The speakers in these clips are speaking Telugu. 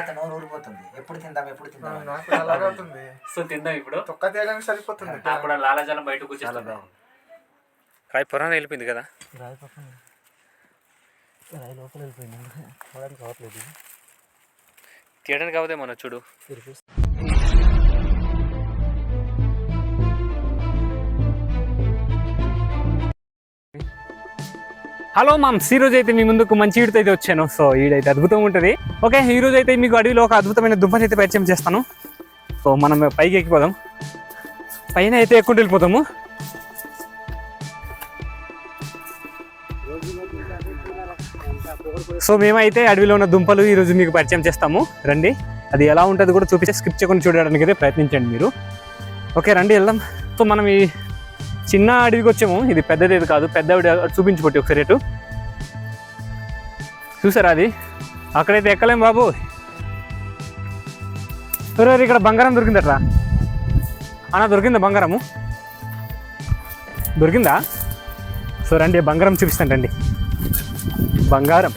నోరు ఊరిపోతుంది ఎప్పుడు తిందాం ఎప్పుడు తిందాం. నాకు అలాగే సో తిందాం ఇప్పుడు. తొక్క తేయడానికి సరిపోతుంది. లాలాజలం బయటకు వచ్చేస్తుంది. రాయి వెళ్ళిపోయింది కదా? రాయి పక్కన రాయి లోపల వెళ్ళిపోయింది. కావట్లేదు తీయడానికి కావదే మన చూడు. హలో మామ్స్ ఈ రోజు అయితే మీ ముందుకు మంచి వీడితో అయితే వచ్చాను. సో ఈడైతే అద్భుతం ఉంటుంది. ఓకే ఈ రోజు అయితే మీకు అడవిలో ఒక అద్భుతమైన దుంపని అయితే పరిచయం చేస్తాను. సో మనం పైకి ఎక్కిపోదాం. పైన అయితే ఎక్కుంటూ వెళ్ళిపోతాము. సో మేమైతే అడవిలో ఉన్న దుంపలు ఈరోజు మీకు పరిచయం చేస్తాము. రండి. అది ఎలా ఉంటుంది కూడా చూపించే స్కిప్ చేయకుండా చూడడానికి అయితే ప్రయత్నించండి మీరు. ఓకే రండి వెళ్దాం. సో మనం ఈ చిన్న అడవికి వచ్చాము. ఇది పెద్దది ఏది కాదు. పెద్ద చూపించుకోటి ఒకసారి రేటు. చూసారా అది? అక్కడైతే ఎక్కలేం బాబు. ఒరేయ్, ఇక్కడ బంగారం దొరికిందట్రా. అన్న దొరికిందా బంగారము? దొరికిందా? సో రండి బంగారం చూపిస్తాంటండి బంగారం.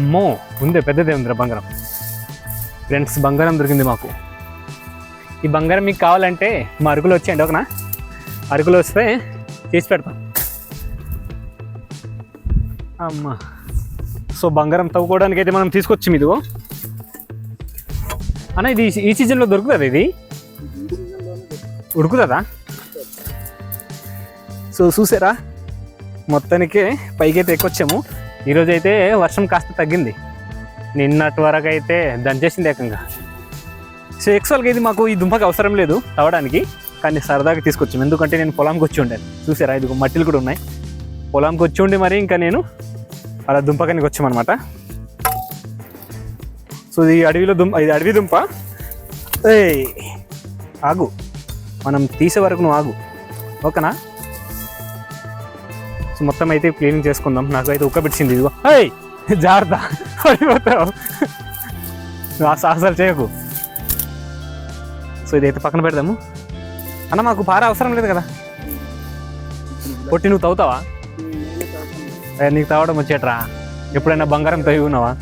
అమ్మో ఉందే పెద్దదే ఉందిరా బంగారం. ఫ్రెండ్స్ బంగారం దొరికింది మాకు. ఈ బంగారం మీకు కావాలంటే మా అరుకులు వచ్చేయండి ఒకనా అరకులో వస్తే తీసి పెడతాం. అమ్మా. సో బంగారం తవ్వుకోవడానికి అయితే మనం తీసుకొచ్చాం ఇదిగో. అన్న ఇది ఈ సీజన్లో దొరుకుతుంది ఇది? ఉడుకుతుందా? సో చూసారా? మొత్తానికి పైకి అయితే ఎక్కొచ్చాము. ఈరోజు అయితే వర్షం కాస్త తగ్గింది. నిన్నటి వరకు అయితే దంచేసింది ఏకంగా. సో యాక్చువల్గా ఇది మాకు ఈ దుంపకి అవసరం లేదు తవ్వడానికి. కానీ సరదాగా తీసుకొచ్చాము ఎందుకంటే నేను పొలంకి వచ్చి ఉండాను చూసారా? ఇది మట్టిలు కూడా ఉన్నాయి. పొలంకి వచ్చి ఉండి మరి ఇంకా నేను అలా దుంపకానికి వచ్చామన్నమాట. సో ఇది అడవిలో దుంప ఇది అడవి దుంప. ఏ ఆగు. మనం తీసే వరకు నువ్వు ఆగు. ఓకేనా? సో మొత్తం అయితే క్లీనింగ్ చేసుకుందాం. నాకు అయితే ఉక్క పెట్టింది ఇదిగో. హేయ్ జాగ్రత్త. పడిపోతావు. నువ్వు ఆ సాహసాలు చేయకు. సో ఇదైతే పక్కన పెడదాము. అన్న మాకు పార అవసరం లేదు కదా. పొట్టి నువ్వు తవ్వుతావా? అదే నీకు తవ్వడం వచ్చేట్రా? ఎప్పుడైనా బంగారం తవ్వి ఉన్నావా?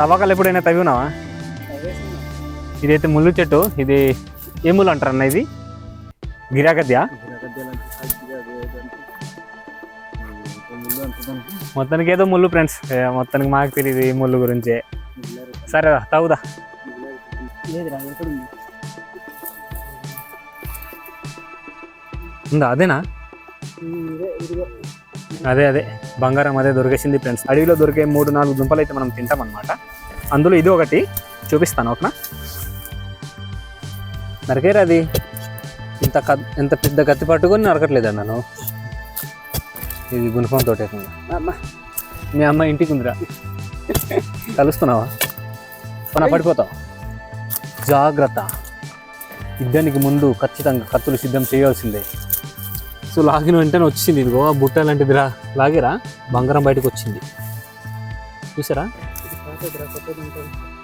తవ్వకాలు ఎప్పుడైనా తవ్వి ఉన్నావా? ఇదైతే ముళ్ళు చెట్టు ఇది ఏ ముళ్ళు అంటారు అన్న ఇది? గిరాగద్యా? మొత్తానికి ఏదో ముళ్ళు ఫ్రెండ్స్. మొత్తానికి మాకు తెలియదు ఈ ముళ్ళు గురించి. సరే తవ్వుదా? ఉందా? అదేనా? అదే అదే. బంగారం అదే దొరికేసింది ఫ్రెండ్స్. అడవిలో దొరికే మూడు నాలుగు దుంపలు అయితే మనం తింటాం అనమాట అందులో ఇది ఒకటి చూపిస్తాను ఒకనా నరకేరా అది. ఇంత ఇంత పెద్ద కత్తి పట్టుకొని నరకట్లేదు నన్ను? ఇది గుణపం తోటే మీ అమ్మ ఇంటికి ఉందిరా. కలుస్తున్నావా? మన పడిపోతావు? జాగ్రత్త. యుద్ధానికి ముందు ఖచ్చితంగా కత్తులు సిద్ధం చేయాల్సిందే. సో లాగిన వెంటనే వచ్చింది. ఇదిగో ఆ బుట్ట లాంటిది రా. లాగిరా. బంగారం బయటకు వచ్చింది. చూసారా?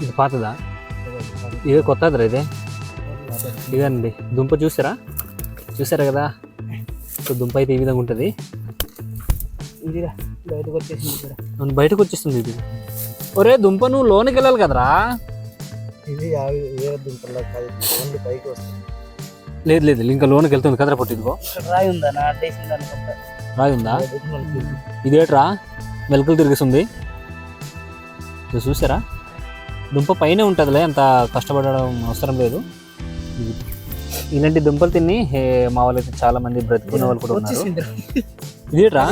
ఇది పాతదా? ఇదే కొత్తదిరా ఇదే? ఇదండి. దుంప చూసారా? చూసారా కదా? సో దుంప అయితే ఈ విధంగా ఉంటుంది. ఇదిరా బయటకు వచ్చేసింది బయటకు వచ్చేస్తుంది ఇది. ఒరే దుంప నువ్వు లోనికి వెళ్ళాలి కదరా? ఇది కాదు ఓన్లీ పైకి వస్తుంది. లేదు లేదు ఇంకా లోనికి వెళ్తుంది. కదరా పొట్టి ఇదిగో. ఇక్కడ రాయి ఉందా? రాయి ఉందా? ఇదేట్రా? మెలకలు తిరిగిస్తుంది ఇది చూసారా? దుంప పైన ఉంటుందిలే అంత కష్టపడడం అవసరం లేదు. ఇలాంటి దుంపలు తిని హే, మా వాళ్ళు అయితే చాలా మంది బ్రతుకున్న వాళ్ళు కూడా ఉన్నారు. ఇదేట్రా?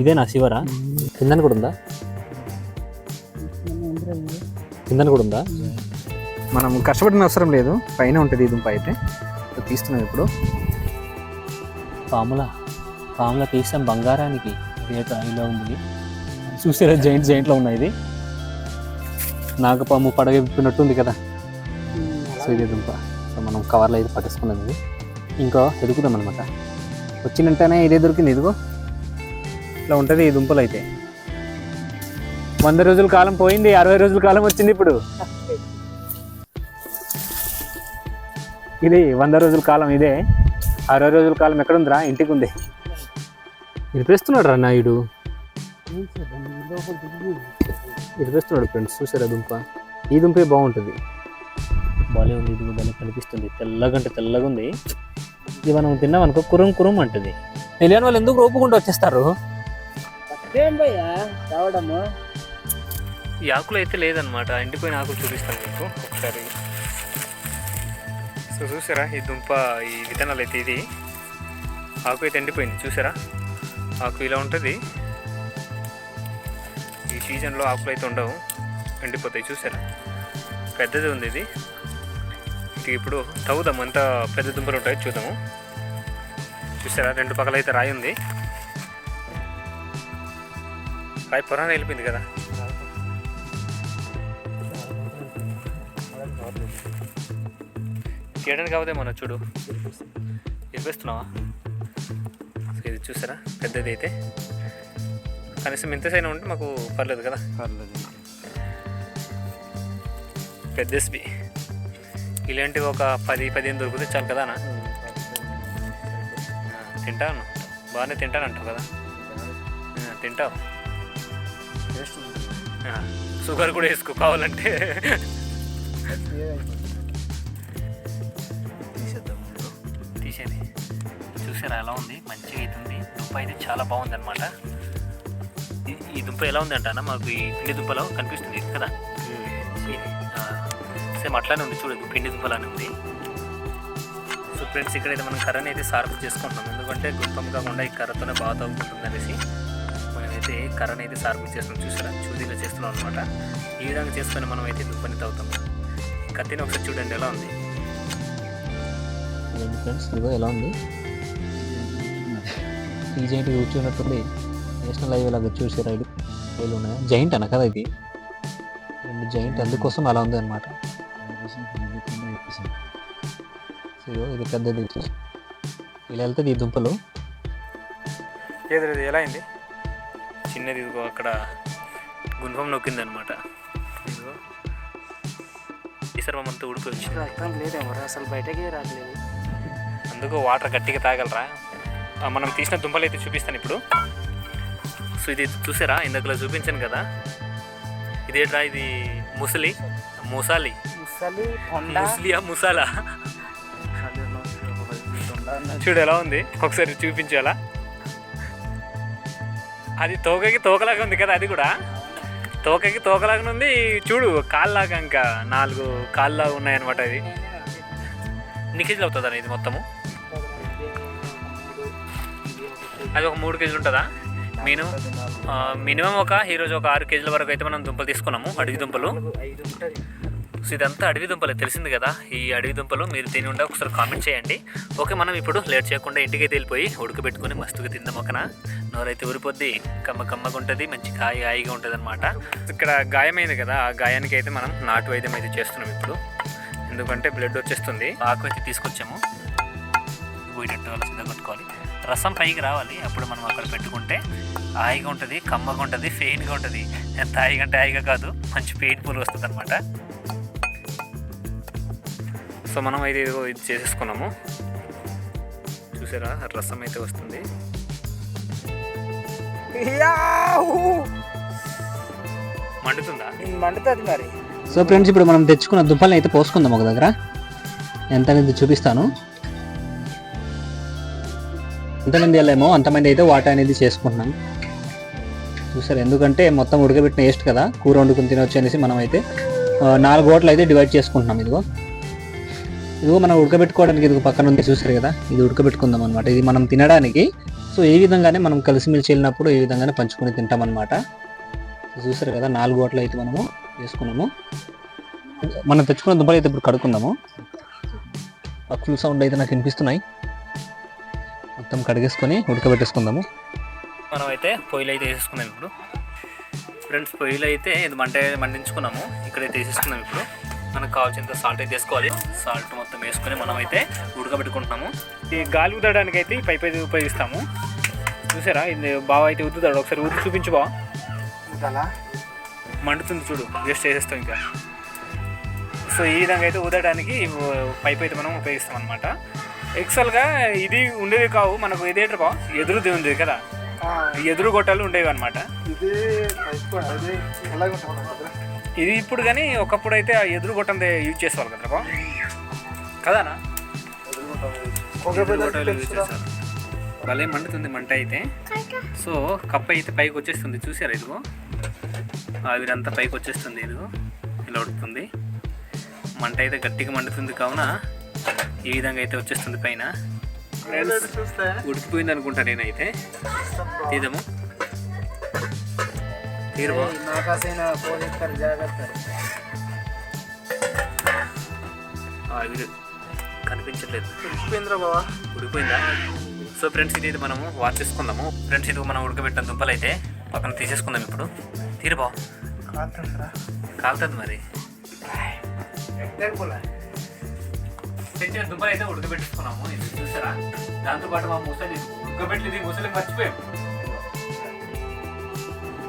ఇదేనా శివరా? కిందని కూడా ఉందా? కిందని కూడా ఉందా? మనం కష్టపడిన అవసరం లేదు. పైన ఉంటుంది ఈ దుంప అయితే. తీస్తున్నాం ఇప్పుడు? పాముల పాముల తీసిన బంగారానికి. రేట్ ఇలా ఉంది. చూసారా జైంట్ జైంట్లో ఉన్నాయి ఇది. నాగపాము పడగ విప్పినట్టుంది కదా. సో దుంప. సో మనం కవర్లో అయితే పట్టేసుకున్నాం ఇది. ఇంకా ఎదుగుదాం అనమాట వచ్చినంటేనే ఇదే దొరికింది ఇదిగో. ఇట్లా ఉంటుంది ఈ దుంపలు అయితే. వంద రోజుల కాలం పోయింది అరవై రోజుల కాలం వచ్చింది ఇప్పుడు. ఇది వంద రోజుల కాలం ఇదే. అరవై రోజుల కాలం ఎక్కడుందిరా? ఇంటికి ఉంది ఇరిపేస్తున్నాడు రా నాయుడు? ఇరిపేస్తున్నాడు ఫ్రెండ్స్ చూసారా దుంప? ఈ దుంపే బాగుంటుంది. బాలే ఉంది ఇది భలే కనిపిస్తుంది. తెల్లగా అంటే తెల్లగా ఉంది. ఇది మనం తిన్నాం అనుకో కురం కురం అంటుంది. తెలియని వాళ్ళు ఎందుకు రోపుకుంటూ వచ్చేస్తారు? ఏం భయ్యా? రావడము? ఈ ఆకులు అయితే లేదనమాట ఎండిపోయిన ఆకులు చూపిస్తాను మీకు ఒకసారి. సో చూసారా ఈ దుంప ఈ విత్తనాలు అయితే ఇది. ఆకు అయితే ఎండిపోయింది చూసారా? ఆకు ఇలా ఉంటుంది. ఈ సీజన్లో ఆకులు అయితే ఉండవు ఎండిపోతాయి చూసారా? పెద్దది ఉంది ఇది. ఇప్పుడు తవ్వుదాం అంత పెద్ద దుంపలు ఉంటాయో చూద్దాము. చూసారా రెండు పక్కల అయితే రాయి ఉంది. రాయి పొరాన వెళ్ళిపోయింది కదా. తీయడానికి కావదే మన చూడు. ఇరిపిస్తున్నావా సో ఇది చూసారా? పెద్దది అయితే. కనీసం ఇంత సైన్ ఉంటే మాకు పర్లేదు కదా. పర్లేదు. పెద్ద ఎస్బి ఇలాంటివి ఒక పది పదిహేను దొరికితే చాలు కదా అన్న? తింటాను బాగానే తింటాను అంటావు కదా. తింటావు. షుగర్ కూడా వేసుకో కావాలంటే. తీసేది. చూసారా ఎలా ఉంది? మంచిగా అవుతుంది దుంప అయితే చాలా బాగుంది అనమాట ఈ దుంప ఎలా ఉంది అంటానా మాకు ఈ పిండి దుంపలో కనిపిస్తుంది కదా? సేమ్ అట్లానే ఉంది చూడదు పిండి దుంపలానే ఉంది. సో ఫ్రెండ్స్ ఇక్కడైతే మనం కర్రని అయితే సార్పు చేసుకుంటున్నాం. ఎందుకంటే గుంపం కాకుండా ఈ కర్రతోనే బాగా తగ్గుతుంది అనేసి మనమైతే కర్రని అయితే సార్పు చేస్తున్నాం. చూసారా? చూదీలో చేస్తున్నాం అనమాట ఈ విధంగా చేసుకొని మనం అయితే దుంపని తవ్వుతాం కత్తిని ఒకసారి చూడండి ఎలా ఉంది. ఫ్రెండ్స్ ఇదిగో ఎలా ఉంది? ఈ జైంట్ కూర్చున్నట్టుంది. నేషనల్ హైవే లాగా చూసి రైలు రైలు ఉన్నాయి. జైంట్ అన్న కదా ఇది? రెండు జైంట్ అందుకోసం అలా ఉంది అనమాట ఇది పెద్దది. ఇలా వెళ్తుంది ఈ దుంపలు? ఏది ఎలా అయింది? చిన్నది ఇదిగో అక్కడ గుంఫం నొక్కింది అనమాట ఇదిగో ఈసారి అంతా ఉడికి వచ్చింది. రక్తం లేదేమో అసలు బయటకే రావట్లేదు. అందుకు వాటర్ గట్టిగా తాగలరా? మనం తీసిన దుంపలు అయితే చూపిస్తాను ఇప్పుడు. సో ఇది చూసారా? ఇందాకలో చూపించాను కదా. ఇదేట్రా? ఇది ముసలి ముసాలి. ముస్లియా ముసాలా? చూడు ఎలా ఉంది? ఒకసారి చూపించాలా? అది తోకకి తోకలాగా ఉంది కదా అది కూడా. తోకకి తోకలాగా ఉంది. చూడు కాళ్ళలాగా ఇంకా నాలుగు కాళ్ళలాగా ఉన్నాయన్నమాట అది. కేజీలు అవుతుందా ఇది మొత్తము? అది ఒక మూడు కేజీలు ఉంటుందా? మినిమం మినిమం ఒక ఈరోజు ఒక ఆరు కేజీల వరకు అయితే మనం దుంపలు తీసుకున్నాము అడవి దుంపలు. సో ఇదంతా అడవి దుంపలే తెలిసింది కదా? ఈ అడవి దుంపలు మీరు తిని ఉండే ఒకసారి కామెంట్ చేయండి. ఓకే మనం ఇప్పుడు లేట్ చేయకుండా ఇంటికి అయితే వెళ్ళిపోయి ఉడకబెట్టుకుని మస్తుగా తిందాం ఒకన నోరైతే ఊరిపోద్ది కమ్మ కమ్మగా ఉంటుంది మంచి కాయ హాయిగా ఉంటుంది అనమాట ఇక్కడ గాయమైంది కదా ఆ గాయానికి అయితే మనం నాటు వైద్యం అయితే చేస్తున్నాం ఇప్పుడు. ఎందుకంటే బ్లడ్ వచ్చేస్తుంది. ఆకు అయితే తీసుకొచ్చాము. పోయినట్టు వాళ్ళు సిద్ధం కొట్టుకోవాలి. రసం పైకి రావాలి. అప్పుడు మనం అక్కడ పెట్టుకుంటే హాయిగా ఉంటుంది కమ్మగా ఉంటుంది ఫెయిన్గా ఉంటుంది. ఎంత హాయిగా అంటే హాయిగా కాదు మంచి పెయిన్ఫుల్ వస్తుంది అనమాట సో మనం అయితే ఇది చేసేసుకున్నాము. చూసారా? రసం అయితే వస్తుంది. మండుతుందా? మండుతుంది మరి. సో ఫ్రెండ్స్ ఇప్పుడు మనం తెచ్చుకున్న దుంపల్ని అయితే పోసుకుందాం ఒక దగ్గర. ఎంత అనేది చూపిస్తాను. ఎంతమంది వెళ్ళామో అంతమంది అయితే వాటర్ అనేది చేసుకుంటున్నాం. చూసారు ఎందుకంటే మొత్తం ఉడకబెట్టిన వేస్ట్ కదా కూర వండుకుని తినొచ్చు అనేసి మనం అయితే నాలుగు ఓట్లు అయితే డివైడ్ చేసుకుంటున్నాం ఇదిగో. ఇదిగో మనం ఉడకబెట్టుకోవడానికి ఇది పక్కన ఉంది చూసారు కదా ఇది ఉడకబెట్టుకుందాం అనమాట ఇది మనం తినడానికి సో ఈ విధంగానే మనం కలిసిమెలిసి వెళ్ళినప్పుడు ఈ విధంగానే పంచుకొని తింటాం అనమాట చూసారు కదా నాలుగు ఓట్లు అయితే మనము వేసుకున్నాము మనం తెచ్చుకున్న దుంపలు అయితే ఇప్పుడు కడుక్కుందాము. పక్షుల సౌండ్ అయితే నాకు వినిపిస్తున్నాయి. మొత్తం కడిగేసుకొని ఉడకబెట్టేసుకుందాము. మనం అయితే పొయ్యిలు అయితే వేసేసుకున్నాం ఇప్పుడు. ఫ్రెండ్స్ పొయ్యిలు అయితే ఇది మంట మండించుకున్నాము. ఇక్కడైతే వేసేసుకున్నాం ఇప్పుడు. మనకు కావాల్సినంత సాల్ట్ అయితే వేసుకోవాలి. సాల్ట్ మొత్తం వేసుకొని మనం అయితే ఉడకబెట్టుకుంటున్నాము. ఈ గాలి ఉదడానికి అయితే ఈ పైప్ అయితే ఉపయోగిస్తాము. చూసారా? ఇది బాగా అయితే ఉద్దుతాడు ఒకసారి ఊది చూపించు బావ. మండుతుంది చూడు. జస్ట్ వేసేస్తాం ఇంకా. సో ఈ విధంగా అయితే ఊదడానికి పైప్ అయితే మనం ఉపయోగిస్తాం అనమాట ఎక్సల్గా ఇది ఉండేది కావు మనకు ఇదేంటి బా ఎదురుది ఉంది కదా. ఎదురు గొట్టాలు ఉండేవి అనమాట ఇది ఇది ఇప్పుడు కానీ ఒకప్పుడు అయితే ఆ ఎదురు గొట్టందే యూజ్ చేసేవాళ్ళు కదా బా కదానా? ఎదురు భలే మండుతుంది మంట అయితే. సో కప్ప అయితే పైకి వచ్చేస్తుంది. చూసారా ఇదిగో? ఆవిరంతా పైకి వచ్చేస్తుంది ఇదిగో. ఇలా ఉడుతుంది. మంట అయితే గట్టిగా మండుతుంది కావున ఈ విధంగా అయితే వచ్చేస్తుంది పైన. ఉడికిపోయింది అనుకుంటా నేనైతే. తీదము తీరుబా కనిపించట్లేదు. తెలిసిపోయిందిరా బావా. ఉడికిపోయిందా? సో ఫ్రెండ్స్ ఇది మనము వాచ్ చేసుకుందాము. ఫ్రెండ్స్ ఇది మనం ఉడకబెట్టిన దుంపలు అయితే పక్కన తీసేసుకుందాం ఇప్పుడు. తీరుబా కాలుతుంది మరి. ఎక్కడిపోలే దుంపలు అయితే ఉడకబెట్టుకున్నాము ఇది చూసారా? దాంతోపాటు మా ముసలి ఉడకబెట్టలేదు ఈ ముసలి మర్చిపోయాము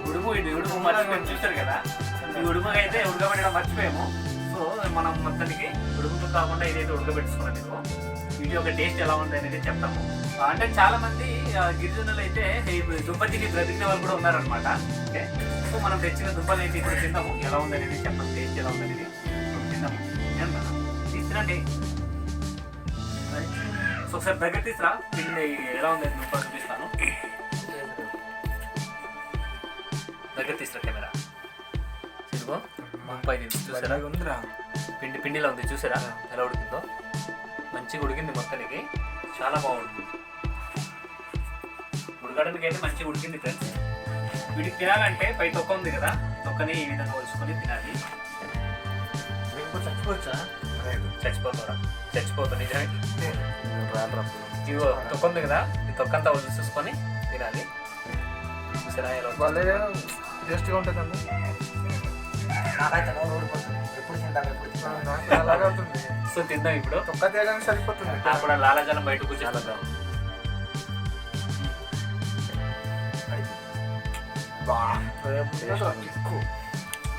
ఉడుము ఇది ఉడుము మర్చిపోయాము చూసారు కదా? ఈ ఉడుముగా అయితే ఉడకబెట్టడం మర్చిపోయాము. సో మనం మొత్తానికి ఉడుకుతో కాకుండా ఇదైతే ఉడకబెట్టుకున్నాం మీకు వీడియో ఒక టేస్ట్ ఎలా ఉంది అనేది చెప్తాము. అంటే చాలా మంది గిరిజనులు అయితే ఈ దుంప తిని బ్రతికిన వాళ్ళు కూడా ఉన్నారనమాట ఓకే? సో మనం తెచ్చిన దుంపలు అయితే ఇప్పుడు తిందాము ఎలా ఉంది అనేది టేస్ట్ ఎలా ఉంది అనేది తిందాము ఏంటన్నా? సో ఒకసారి దగ్గర తీసురా. పిండి ఎలా ఉంది? దుంప చూపిస్తాను దగ్గర తీసురా కెమెరా. ఇదిగో ఇది చూసారా? ఉందిరా. పిండి పిండిలో ఉంది చూసారా? ఎలా ఉడికిందో? మంచిగా ఉడికింది మొత్తానికి. చాలా బాగుంటుంది ఉడకడానికి అయితే మంచిగా ఉడికింది ఫ్రెండ్స్. వీటికి తినాలంటే పై తొక్క ఉంది కదా తొక్కని ఈ విధంగా వలుసుకొని తినాలి. చచ్చిపోవచ్చా? చచ్చిపోతారా? చచ్చిపోతా నిజమే. ఇదిగో తొక్క ఉంది కదా? ఈ తొక్క అంతా చూసుకొని తినాలి. చూసారా టేస్ట్గా నాకైతే నోరు ఊడిపోతుంది ఎప్పుడు అలాగే అవుతుంది సో తిందాం ఇప్పుడు. తొక్క తేయడానికి సరిపోతుంది. కూడా లాలాజలం బయటకు ఎక్కువ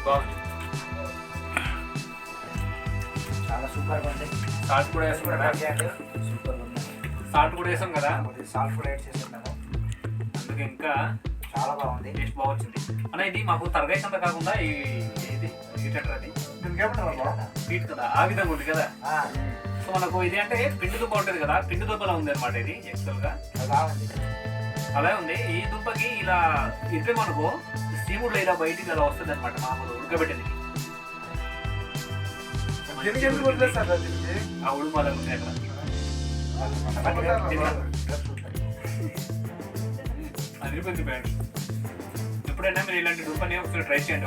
బాగుంది. సాల్ట్ కూడా వేసాం కదా? సాల్ట్ కూడా వేసాం కదా? సాల్ట్ కూడా యాడ్ చేసుకున్నాము అందుకే ఇంకా చాలా బాగుంది. టేస్ట్ బాగా వచ్చింది అన్న ఇది మాకు తరగతి అంతా కాకుండా ఈ ఇది ఏంటంటారు అది స్వీట్ కదా ఆ విధంగా ఉంది కదా? సో మనకు ఇది అంటే పిండి దుంప ఉంటుంది కదా పిండి దుంపలా ఉంది అనమాట ఇది యాక్చువల్గా. బాగుంది అలా ఉంది. ఈ దుంపకి ఇలా ఇస్తే మనకు సీముడులో ఇలా బయటికి అలా వస్తుంది అనమాట మామూలు ఉడకబెట్టింది ఎందుకు వదిలేస్తారు దీనికి? ఆ అలా అదిరిపోయింది బ్యాండ్ ఎప్పుడైనా మీరు ఇలాంటి దుంపని ఒకసారి ట్రై చేయండి.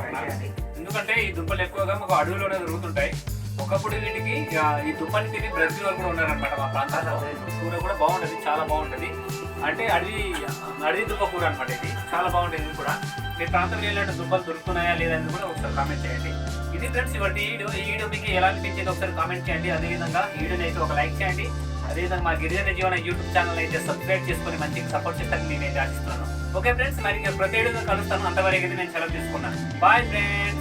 ఎందుకంటే ఈ దుంపలు ఎక్కువగా మాకు అడవిలోనే దొరుకుతుంటాయి. ఒకప్పుడు వీటికి ఈ దుంపని తిని బ్రెజిల్ వాళ్ళు కూడా ఉన్నారనమాట మా ప్రాంతాల్లో. కూర కూడా బాగుంటది చాలా బాగుంటది. అంటే అడవి అడవి దుంప కూర అనమాట ఇది. చాలా బాగుంటుంది ఇది కూడా. మీ ప్రాంతంలో ఇలాంటి దుంపలు దొరుకుతున్నాయా లేదని కూడా ఒకసారి కామెంట్ చేయండి. ఇది ఫ్రెండ్స్ ఇవాటి వీడియో ఈ వీడియో మీకు ఎలా అనిపించింది ఒకసారి కామెంట్ చేయండి. అదేవిధంగా ఈ వీడియోని అయితే ఒక లైక్ చేయండి. అదేవిధంగా మా గిరిజన జీవన యూట్యూబ్ ఛానల్ అయితే సబ్స్క్రైబ్ చేసుకొని మంచిగా సపోర్ట్ చేస్తారని నేనైతే ఆశిస్తున్నాను. ఓకే ఫ్రెండ్స్ మరి ప్రతి వీడియోలో కలుస్తాను. అంతవరకు అయితే నేను సెలవు తీసుకున్నాను. Bye friends